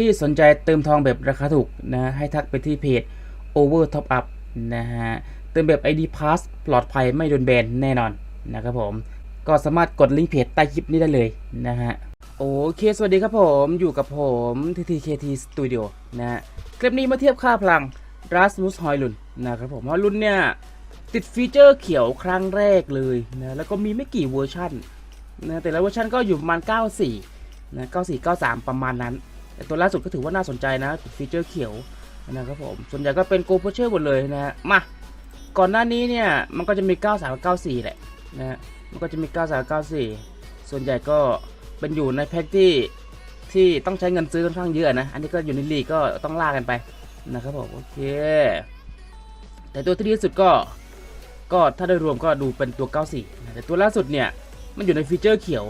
ที่สนใจเติมทองแบบราคาถูกนะให้ทักไปที่เพจ Over Top Up นะฮะเติมแบบ ID Pass ปลอดภัยไม่โดนแบนแน่นอนนะครับผมก็สามารถกดลิงก์เพจใต้คลิปนี้ได้เลยนะฮะโอเค สวัสดีครับผมอยู่กับผม TTKT Studio นะฮะคลิปนี้มาเทียบค่าพลัง Rasmus h o y l u n นะครับผมฮอยลุนเนี่ยติดฟีเจอร์เขียวครั้งแรกเลยนะแล้วก็มีไม่กี่เวอร์ชันนะแต่ละเวอร์ชันก็อยู่ประมาณ 94นะ94 93 ประมาณนั้น แต่ตัวล่าสุดก็ถือว่าน่าสนใจนะฟีเจอร์เขียวนะครับผม ส่วนใหญ่ก็เป็นโกลเพเชอร์หมดเลยนะฮะมาก่อนหน้านี้เนี่ยมันก็จะมี 93กับ94 แหละนะฮะมันก็จะมี 93กับ94 ส่วนใหญ่ก็เป็นอยู่ในแพ็กที่ที่ต้องใช้เงินซื้อค่อนข้างเยอะนะ อันนี้ก็อยู่ในลีกก็ต้องล่ากันไปนะครับผมโอเค แต่ตัวที่ดีที่สุดก็ก็ถ้าโดยรวมก็ดูเป็นตัว 94 แต่ตัวล่าสุดเนี่ยมันอยู่ในฟีเจอร์เขียว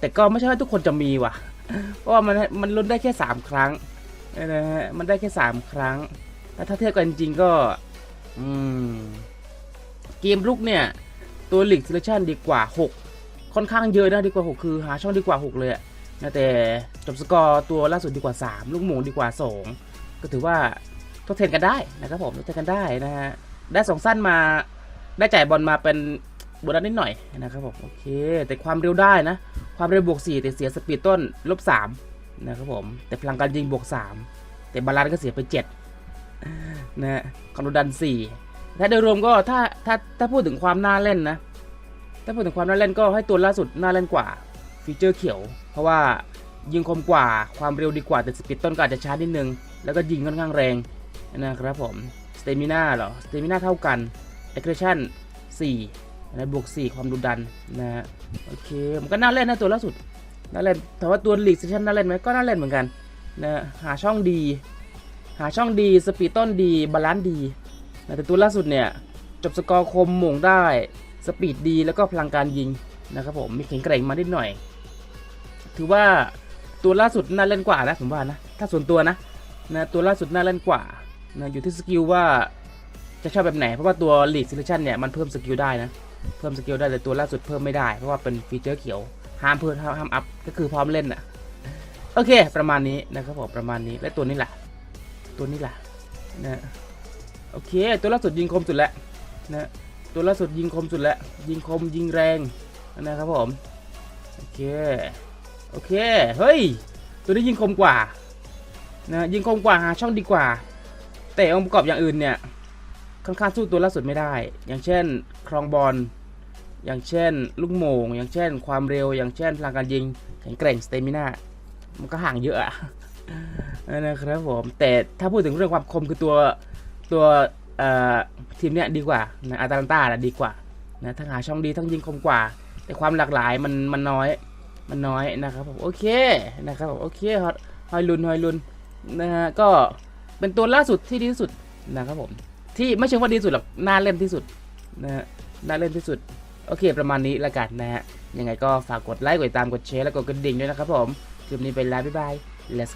แต่ก็ไม่ใช่ว่าทุกคนจะมีว่ะ เพราะว่ามันมันลุ้นได้แค่3ครั้งนะฮะมันได้แค่3ครั้งแล้วถ้าเทียบกันจริงก็ อืม เกมลุกเนี่ย ตัวลิกซิเลชันดีกว่า 6 ค่อนข้างเยอะนะดีกว่า 6 คือหาช่องดีกว่า 6 เลยอะนะแต่จบสกอร์ตัวล่าสุดดีกว่า 3 ลูกหมูดีกว่า 2 ก็ถือว่าทดแทนกันได้นะครับผมทดแทนกันได้นะฮะได้สองสั้นมาได้จ่ายบอลมาเป็นโบนัสนิดหน่อยนะครับผมโอเค แต่ความเร็วได้นะ ความเร็วบวก 4 แต่เสียสปีดต้นลบ3นะครับผมแต่พลังการยิงบวก 3 แต่บาลานซ์ก็เสียไป 7 นะฮะคอนโดดัน 4 ถ้าโดยรวมก็ถ้าถ้าถ้าพูดถึงความน่าเล่นนะ ถ้าพูดถึงความน่าเล่นก็ให้ตัวล่าสุดน่าเล่นกว่าฟีเจอร์เขียว เพราะว่ายิงคมกว่าความเร็วดีกว่าแต่สปีดต้นก็อาจจะช้านิดนึง แล้วก็ยิงค่อนข้างแรงนะครับผมสเตมิน่าเหรอสเตมิน่าเท่ากันเอ็กเ s ชั่น4 นะบวก 4 ความดุดันนะฮะโอเคมันก็น่าเล่นนะตัวล่าสุดน่าเล่นแต่ว่าตัวลีกเซชันน่าเล่นไหมก็น่าเล่นเหมือนกันนะหาช่องดี หาช่องดีสปีดต้นดีบาลานซ์ดีนะแต่ตัวล่าสุดเนี่ยจบสกอร์คมหม่งได้สปีดดีแล้วก็พลังการยิงนะครับผมมีแข็งแกร่งมานิดหน่อย ถือว่าตัวล่าสุดน่าเล่นกว่านะผมว่านะถ้าส่วนตัวนะนะตัวล่าสุดน่าเล่นกว่านะอยู่ที่สกิลว่าจะชอบแบบไหนเพราะว่าตัวลีกซิเลชันเนี่ยมันเพิ่มสกิลได้นะ เพิ่มสกิลได้แต่ตัวล่าสุดเพิ่มไม่ได้ เพราะว่าเป็นฟีเจอร์เขียว ห้ามเพิ่มห้ามอัพก็คือพร้อมเล่นอะ โอเค ประมาณนี้นะครับผมประมาณนี้และตัวนี้แหละตัวนี้แหละนะโอเค ตัวล่าสุดยิงคมสุดแล้วนะตัวล่าสุดยิงคมสุดแล้วยิงคมยิงแรงนะครับผมโอเคโอเคเฮ้ยตัวนี้ยิงคมกว่านะยิงคมกว่าหาช่องดีกว่า แต่องค์ประกอบอย่างอื่นเนี่ย ค่อนข้างสู้ตัวล่าสุดไม่ได้ อย่างเช่น ครองบอล อย่างเช่น ลูกโมง อย่างเช่น ความเร็ว อย่างเช่นพลังการยิง แข็งแกร่งสเตมิน่า มันก็ห่างเยอะอะนะครับผม แต่ถ้าพูดถึงเรื่องความคมคือตัวตัวทีมเนี้ยดีกว่านะอาตาลันตานะดีกว่านะทั้งหาช่องดีทั้งยิงคมกว่า แต่ความหลากหลายมันมันน้อย มันน้อยนะครับผมโอเคนะครับผมโอเคฮอตฮอยลุนฮอยลุนนะฮะก็เป็นตัวล่าสุดที่ดีที่สุดนะครับผม ที่ไม่ใช่ว่าดีสุดหรอกน่าเล่นที่สุดนะฮะน่าเล่นที่สุด โอเค ประมาณนี้ละกันนะฮะยังไงก็ฝากกดไลค์กดติดตามกดแชร์แล้วกดกระดิ่งด้วยนะครับผมคลิปนี้ไปแล้วบ๊ายบาย let's